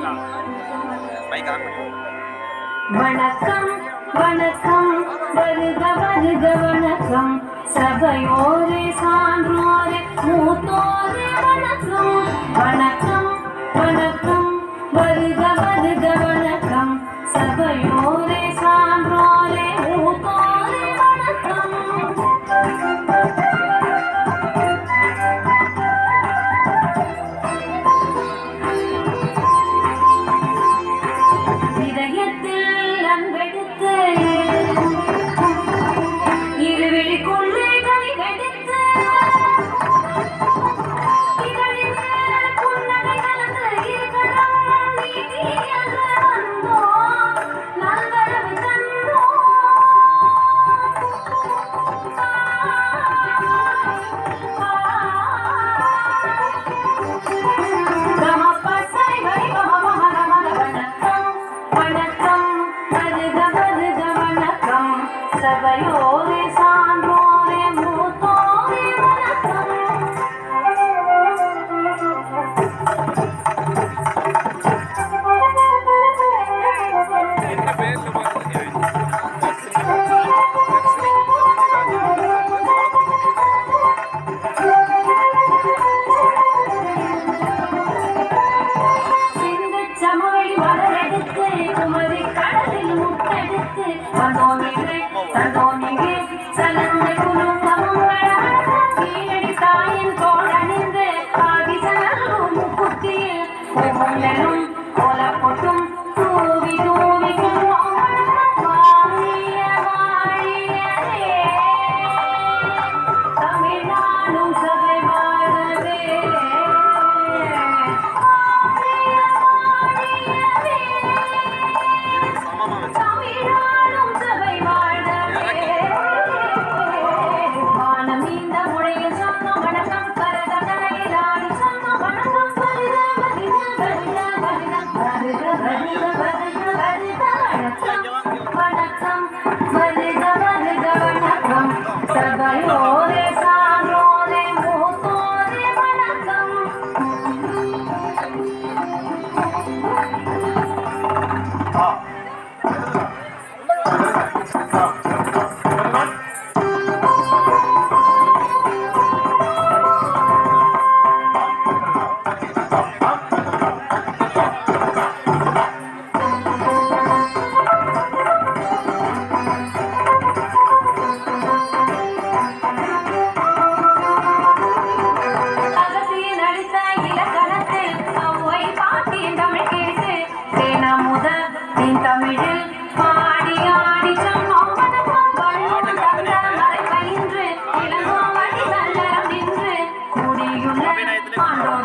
வணக்கம் வணக்கம் வருக வருக வணக்கம். சபையோரே சான்றோரே மூத்தோரே வணக்கம். வணக்கம் வணக்கம் வருக வருக குமரி கடலில் முட்டெடுத்து சதோனிகே சதோனிகே சலந்த குலுங்கமங்கள கீழடி தாயின் தோழனிந்து ஆதிசனமும் குத்தியில் ஒவ்வொன்றும்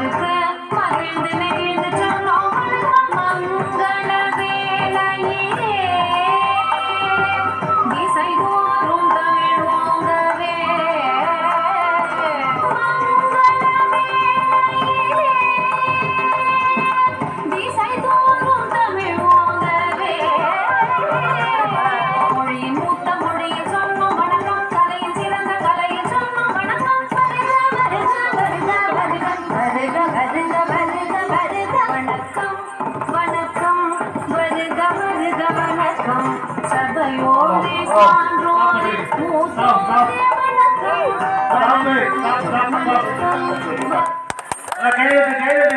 regret. வணக்கம்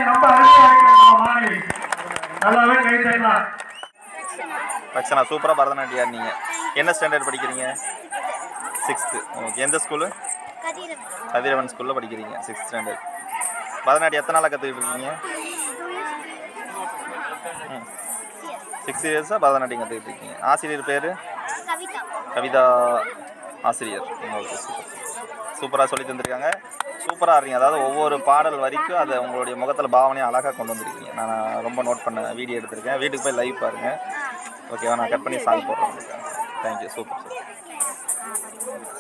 ரொம்ப நம்ம மாணவி நல்லாவே கைதட்டலாம் ரக்ஷனா சூப்பராக பரதநாட்டியம் ஆடினீங்க. என்ன ஸ்டாண்டர்ட் படிக்கிறீங்க? சிக்ஸ்த்து ஓகே எந்த ஸ்கூலு கதிரவன் ஸ்கூலில் படிக்கிறீங்க. சிக்ஸ்த் ஸ்டாண்டர்ட் பரதநாட்டியம் எத்தனை நாளாக கற்றுக்கிட்டு இருக்கீங்க? ம். சிக்ஸ் இயர்ஸாக பரதநாட்டியம் கற்றுக்கிட்டு இருக்கீங்க. ஆசிரியர் பேர்? கவிதா. ஆசிரியர். சூப்பர் சூப்பராக சொல்லி தந்திருக்காங்க. சூப்பராக இருக்கீங்க. அதாவது ஒவ்வொரு பாடல் வரைக்கும் அதை உங்களுடைய முகத்தில் பாவனையை அழகாக கொண்டு வந்திருக்கீங்க. நான் ரொம்ப நோட் பண்ண வீடியோ எடுத்திருக்கேன். வீட்டுக்கு போய் லைவ் பாருங்கள் ஓகேவா நான் கட் பண்ணி சாங் போடுறேன். Thank you super super